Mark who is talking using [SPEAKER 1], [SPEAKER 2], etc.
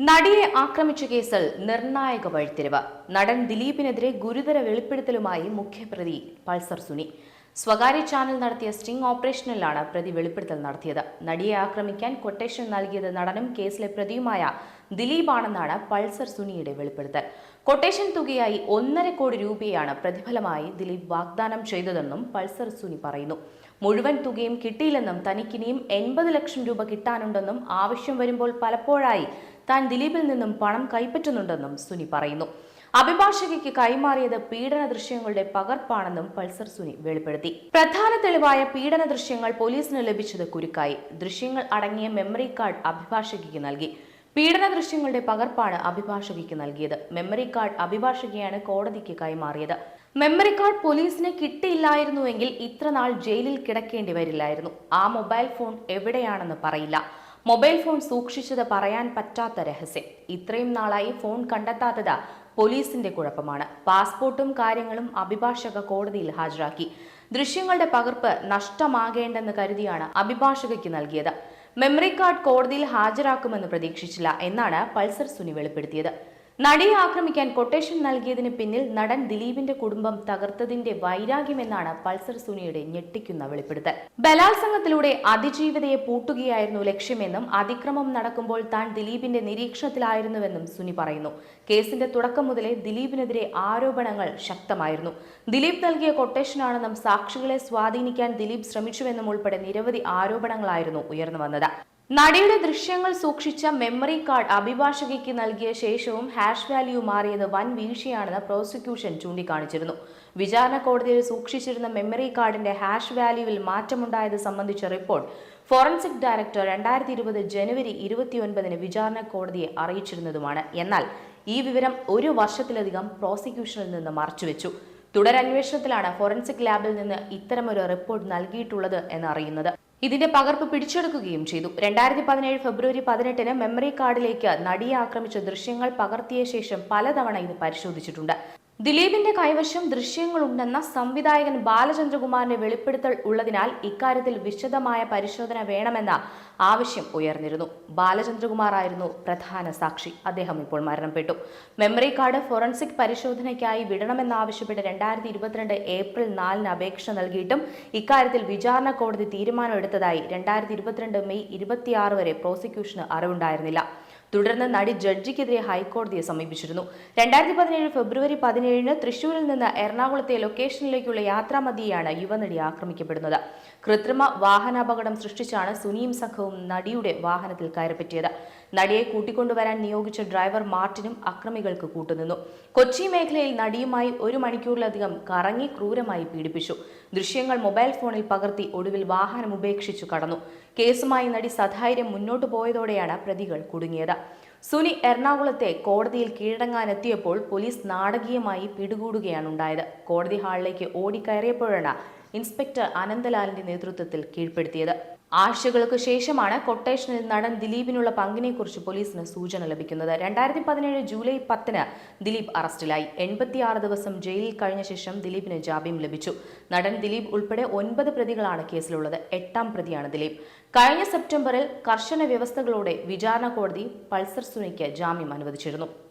[SPEAKER 1] നടിയെ ആക്രമിച്ച കേസിൽ നിർണായക വഴിത്തിരിവ്. നടൻ ദിലീപിനെതിരെ ഗുരുതര വെളിപ്പെടുത്തലുമായി മുഖ്യപ്രതി പൾസർ സുനി. സ്വകാര്യ ചാനൽ നടത്തിയ സ്റ്റിംഗ് ഓപ്പറേഷനിലാണ് പ്രതി വെളിപ്പെടുത്തൽ നടത്തിയത്. നടിയെ ആക്രമിക്കാൻ കൊട്ടേഷൻ നൽകിയത് നടനും കേസിലെ പ്രതിയുമായ ദിലീപാണെന്നാണ് പൾസർ സുനിയുടെ വെളിപ്പെടുത്തൽ. കൊട്ടേഷൻ തുകയായി ഒന്നര കോടി രൂപയാണ് പ്രതിഫലമായി ദിലീപ് വാഗ്ദാനം ചെയ്തതെന്നും പൾസർ സുനി പറയുന്നു. മുഴുവൻ തുകയും കിട്ടിയില്ലെന്നും തനിക്കിനിയും എൺപത് ലക്ഷം രൂപ കിട്ടാനുണ്ടെന്നും ആവശ്യം വരുമ്പോൾ പലപ്പോഴായി താൻ ദിലീപിൽ നിന്നും പണം കൈപ്പറ്റുന്നുണ്ടെന്നും സുനി പറയുന്നു. അഭിഭാഷകയ്ക്ക് കൈമാറിയത് പീഡന ദൃശ്യങ്ങളുടെ പകർപ്പാണെന്നും പൾസർ സുനി വെളിപ്പെടുത്തി. പ്രധാന തെളിവായ പീഡന ദൃശ്യങ്ങൾ പോലീസിന് ലഭിച്ചത് കുരുക്കായി. ദൃശ്യങ്ങൾ അടങ്ങിയ മെമ്മറി കാർഡ് അഭിഭാഷകയ്ക്ക് നൽകി. പീഡന ദൃശ്യങ്ങളുടെ പകർപ്പാണ് അഭിഭാഷകയ്ക്ക് നൽകിയത്. മെമ്മറി കാർഡ് അഭിഭാഷകയാണ് കോടതിക്ക് കൈമാറിയത്. മെമ്മറി കാർഡ് പോലീസിന് കിട്ടിയില്ലായിരുന്നുവെങ്കിൽ ഇത്ര നാൾ ജയിലിൽ കിടക്കേണ്ടി വരില്ലായിരുന്നു. ആ മൊബൈൽ ഫോൺ എവിടെയാണെന്ന് പറയില്ല. മൊബൈൽ ഫോൺ സൂക്ഷിച്ചത് പറയാൻ പറ്റാത്ത രഹസ്യം. ഇത്രയും നാളായി ഫോൺ കണ്ടെത്താത്തത് പോലീസിന്റെ കുഴപ്പമാണ്. പാസ്പോർട്ടും കാര്യങ്ങളും അഭിഭാഷക കോടതിയിൽ ഹാജരാക്കി. ദൃശ്യങ്ങളുടെ പകർപ്പ് നഷ്ടമാകേണ്ടെന്ന് കരുതിയാണ് അഭിഭാഷകയ്ക്ക് നൽകിയത്. മെമ്മറി കാർഡ് കോടതിയിൽ ഹാജരാക്കുമെന്ന് പ്രതീക്ഷിച്ചില്ല എന്നാണ് പൾസർ സുനി വെളിപ്പെടുത്തിയത്. നടിയെ ആക്രമിക്കാൻ കൊട്ടേഷൻ നൽകിയതിന് പിന്നിൽ നടൻ ദിലീപിന്റെ കുടുംബം തകർത്തതിന്റെ വൈരാഗ്യമെന്നാണ് പൾസർ സുനിയുടെ ഞെട്ടിക്കുന്ന വെളിപ്പെടുത്തൽ. ബലാത്സംഗത്തിലൂടെ അതിജീവിതയെ പൂട്ടുകയായിരുന്നു ലക്ഷ്യമെന്നും അതിക്രമം നടക്കുമ്പോൾ താൻ ദിലീപിന്റെ നിരീക്ഷണത്തിലായിരുന്നുവെന്നും സുനി പറയുന്നു. കേസിന്റെ തുടക്കം മുതലേ ദിലീപിനെതിരെ ആരോപണങ്ങൾ ശക്തമായിരുന്നു. ദിലീപ് നൽകിയ കൊട്ടേഷനാണെന്നും സാക്ഷികളെ സ്വാധീനിക്കാൻ ദിലീപ് ശ്രമിച്ചുവെന്നും ഉൾപ്പെടെ നിരവധി ആരോപണങ്ങളായിരുന്നു ഉയർന്നു വന്നത്. നടിയുടെ ദൃശ്യങ്ങൾ സൂക്ഷിച്ച മെമ്മറി കാർഡ് അഭിഭാഷകയ്ക്ക് നൽകിയ ശേഷവും ഹാഷ് വാല്യൂ മാറിയത് വൻ വീഴ്ചയാണെന്ന് പ്രോസിക്യൂഷൻ ചൂണ്ടിക്കാണിച്ചിരുന്നു. വിചാരണ കോടതിയിൽ സൂക്ഷിച്ചിരുന്ന മെമ്മറി കാർഡിന്റെ ഹാഷ് വാല്യൂവിൽ മാറ്റമുണ്ടായത് സംബന്ധിച്ച റിപ്പോർട്ട് ഫോറൻസിക് ഡയറക്ടർ രണ്ടായിരത്തി ഇരുപത് ജനുവരി ഇരുപത്തിയൊൻപതിന് വിചാരണ കോടതിയെ അറിയിച്ചിരുന്നതുമാണ്. എന്നാൽ ഈ വിവരം ഒരു വർഷത്തിലധികം പ്രോസിക്യൂഷനിൽ നിന്ന് മറച്ചുവെച്ചു. തുടരന്വേഷണത്തിലാണ് ഫോറൻസിക് ലാബിൽ നിന്ന് ഇത്തരമൊരു റിപ്പോർട്ട് നൽകിയിട്ടുള്ളത് എന്നറിയുന്നത്. ഇതിന്റെ പകർപ്പ് പിടിച്ചെടുക്കുകയും ചെയ്തു. രണ്ടായിരത്തി പതിനേഴ് ഫെബ്രുവരി പതിനെട്ടിന് മെമ്മറി കാർഡിലേക്ക് നടിയെ ആക്രമിച്ച ദൃശ്യങ്ങൾ പകർത്തിയ ശേഷം പലതവണ ഇത് പരിശോധിച്ചിട്ടുണ്ട്. ദിലീപിന്റെ കൈവശം ദൃശ്യങ്ങളുണ്ടെന്ന സംവിധായകൻ ബാലചന്ദ്രകുമാറിന്റെ വെളിപ്പെടുത്തൽ ഉള്ളതിനാൽ ഇക്കാര്യത്തിൽ വിശദമായ പരിശോധന വേണമെന്ന ആവശ്യം ഉയർന്നിരുന്നു. ബാലചന്ദ്രകുമാറായിരുന്നു പ്രധാന സാക്ഷി. അദ്ദേഹം ഇപ്പോൾ മരണപ്പെട്ടു. മെമ്മറി കാർഡ് ഫോറൻസിക് പരിശോധനയ്ക്കായി വിടണമെന്നാവശ്യപ്പെട്ട് രണ്ടായിരത്തി ഇരുപത്തിരണ്ട് ഏപ്രിൽ നാലിന് അപേക്ഷ നൽകിയിട്ടും ഇക്കാര്യത്തിൽ വിചാരണ കോടതി തീരുമാനമെടുത്തതായി രണ്ടായിരത്തി ഇരുപത്തിരണ്ട് മെയ് ഇരുപത്തിയാറ് വരെ പ്രോസിക്യൂഷന് അറിവുണ്ടായിരുന്നില്ല. തുടർന്ന് നടി ജഡ്ജിക്കെതിരെ ഹൈക്കോടതിയെ സമീപിച്ചിരുന്നു. രണ്ടായിരത്തി പതിനേഴ് ഫെബ്രുവരി പതിനേഴിന് തൃശൂരിൽ നിന്ന് എറണാകുളത്തെ ലൊക്കേഷനിലേക്കുള്ള യാത്രാമതിയെയാണ് യുവനടി ആക്രമിക്കപ്പെടുന്നത്. കൃത്രിമ വാഹനാപകടം സൃഷ്ടിച്ചാണ് സുനിയും സംഘവും നടിയുടെ വാഹനത്തിൽ കയറിപ്പറ്റിയത്. നടിയെ കൂട്ടിക്കൊണ്ടുവരാൻ നിയോഗിച്ച ഡ്രൈവർ മാർട്ടിനും അക്രമികൾക്ക് കൂട്ടുനിന്നു. കൊച്ചി മേഖലയിൽ നടിയുമായി ഒരു മണിക്കൂറിലധികം കറങ്ങി ക്രൂരമായി പീഡിപ്പിച്ചു. ദൃശ്യങ്ങൾ മൊബൈൽ ഫോണിൽ പകർത്തി ഒടുവിൽ വാഹനം ഉപേക്ഷിച്ചു കടന്നു. കേസുമായി നടി സധൈര്യം മുന്നോട്ടു പോയതോടെയാണ് പ്രതികൾ കുടുങ്ങിയത്. സുനി എറണാകുളത്തെ കോടതിയിൽ കീഴടങ്ങാനെത്തിയപ്പോൾ പോലീസ് നാടകീയമായി പിടികൂടുകയാണ് ഉണ്ടായത് കോടതി ഹാളിലേക്ക് ഓടിക്കയറിയപ്പോഴാണ് ഇൻസ്പെക്ടർ അനന്തലാലിന്റെ നേതൃത്വത്തിൽ കീഴ്പ്പെടുത്തിയത്. ആഴ്ചകൾക്ക് ശേഷമാണ് കൊട്ടേഷനിൽ നടൻ ദിലീപിനുള്ള പങ്കിനെക്കുറിച്ച് പോലീസിന് സൂചന ലഭിക്കുന്നത്. രണ്ടായിരത്തി പതിനേഴ് ജൂലൈ പത്തിന് ദിലീപ് അറസ്റ്റിലായി. എൺപത്തിയാറ് ദിവസം ജയിലിൽ കഴിഞ്ഞ ശേഷം ദിലീപിന് ജാമ്യം ലഭിച്ചു. നടൻ ദിലീപ് ഉൾപ്പെടെ ഒൻപത് പ്രതികളാണ് കേസിലുള്ളത്. എട്ടാം പ്രതിയാണ് ദിലീപ്. കഴിഞ്ഞ സെപ്റ്റംബറിൽ കർശന വ്യവസ്ഥകളോടെ വിചാരണ കോടതി പൾസർ സുനിക്ക് ജാമ്യം അനുവദിച്ചിരുന്നു.